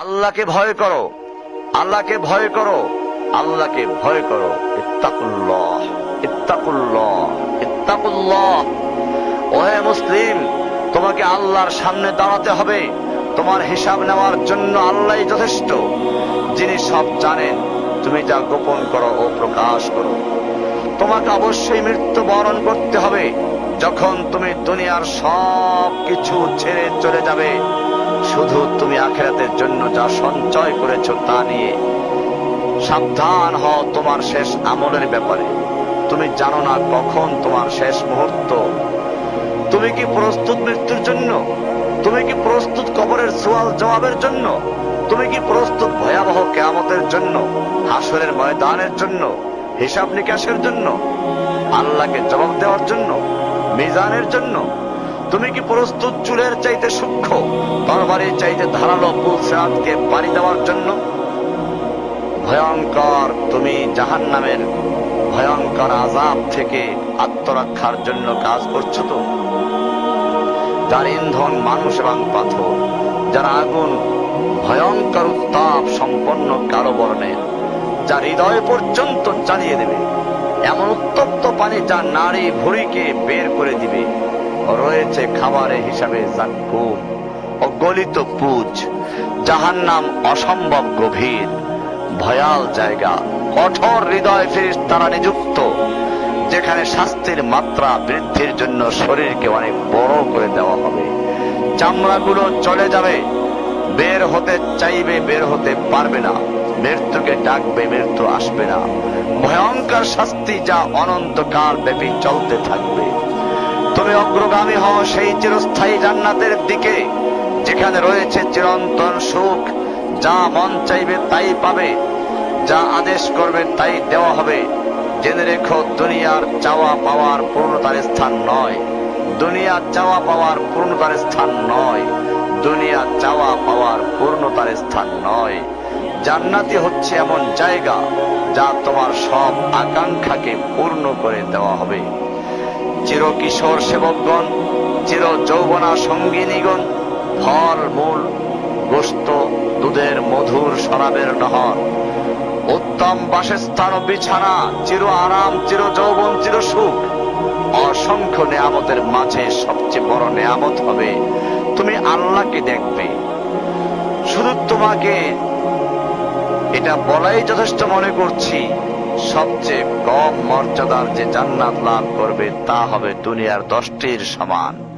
আল্লাহকে ভয় করো। আল্লাহকে ভয় করো। আল্লাহকে ভয় করো। ইত্তাকুল্লাহ ইত্তাকুল্লাহ ইত্তাকুল্লাহ। ওহে মুসলিম, তোমাকে আল্লাহর সামনে দাঁড়াতে হবে। তোমার হিসাব নেওয়ার জন্য আল্লাহই যথেষ্ট। যিনি সব জানেন, তুমি যা গোপন করো ও প্রকাশ করো। তোমাকে অবশ্যই মৃত্যু বরণ করতে হবে। যখন তুমি দুনিয়ার সব কিছু ছেড়ে চলে যাবে শুধু তুমি আখেরাতের জন্য যা সঞ্চয় করেছ তা নিয়ে। সাবধান হও তোমার শেষ আমলের ব্যাপারে। তুমি জানো না কখন তোমার শেষ মুহূর্ত। তুমি কি প্রস্তুত মৃত্যুর জন্য? তুমি কি প্রস্তুত কবরের সোয়াল জবাবের জন্য? তুমি কি প্রস্তুত ভয়াবহ কেয়ামতের জন্য? হাসরের ময়দানের জন্য? হিসাব নিকাশের জন্য? আল্লাহকে জবাব দেওয়ার জন্য? মিজানের জন্য? তুমি কি প্রস্তুত চুলের চাইতে সূক্ষ্ম? তরবারির চাইতে ধারালো পুলসরাতকে পাড়ি দেওয়ার জন্য? ভয়ঙ্কর তুমি জাহান নামের ভয়ঙ্কর আজাব থেকে আত্মরক্ষার জন্য কাজ করছ তো? যার ইন্ধন মানুষ এবং পাথর, যার আগুন ভয়ঙ্কর উত্তাপ সম্পন্ন কালো বর্ণের যা হৃদয় পর্যন্ত চালিয়ে দেবে, এমন উত্তপ্ত পানি যা নারী ভুঁড়িকে বের করে দিবে। রয়েছে খাবারে হিসাবে জাক্কুম ও গলিত পুজ। যাহার নাম অসম্ভব গভীর। ভয়াল জায়গা। কঠোর হৃদয় ফিরিস তারা নিযুক্ত। যেখানে শাস্তির মাত্রা বৃদ্ধির জন্য শরীরকে অনেক বড় করে দেওয়া হবে। চামড়াগুলো চলে যাবে। বের হতে চাইবে, বের হতে পারবে না। মৃত্যুকে ডাকবে, মৃত্যু আসবে না। ভয়ঙ্কর শাস্তি যা অনন্তকাল ব্যাপী চলতে থাকবে। তুমি অগ্রগামী হও সেই চিরস্থায়ী জান্নাতের দিকে, যেখানে রয়েছে চিরন্তন সুখ। যা মন চাইবে তাই পাবে, যা আদেশ করবে তাই দেওয়া হবে। জেনে রেখো, দুনিয়ার চাওয়া পাওয়ার পূর্ণতার স্থান নয়। দুনিয়া চাওয়া পাওয়ার পূর্ণতার স্থান নয়। দুনিয়া চাওয়া পাওয়ার পূর্ণতার স্থান নয়। জান্নাতি হচ্ছে এমন জায়গা যা তোমার সব আকাঙ্ক্ষাকে পূর্ণ করে দেওয়া হবে। চির কিশোর সেবকগণ চির যৌবনা সঙ্গিনীগণ, ফল, মূল, গোস্ত, দুধের মধুর শরাবের নহর। উত্তম বাসস্থান বিছানা, চির আরাম, চির যৌবন, চির সুখ। অসংখ্য নেয়ামতের মাঝে সবচেয়ে বড় নেয়ামত হবে, তুমি আল্লাহকে দেখবে। শুধু তোমাকে, এটা বলাই যথেষ্ট মনে করছি। সবচেয়ে কম মর্যাদার যে জান্নাত লাভ করবে তা হবে দুনিয়ার দশটির সমান।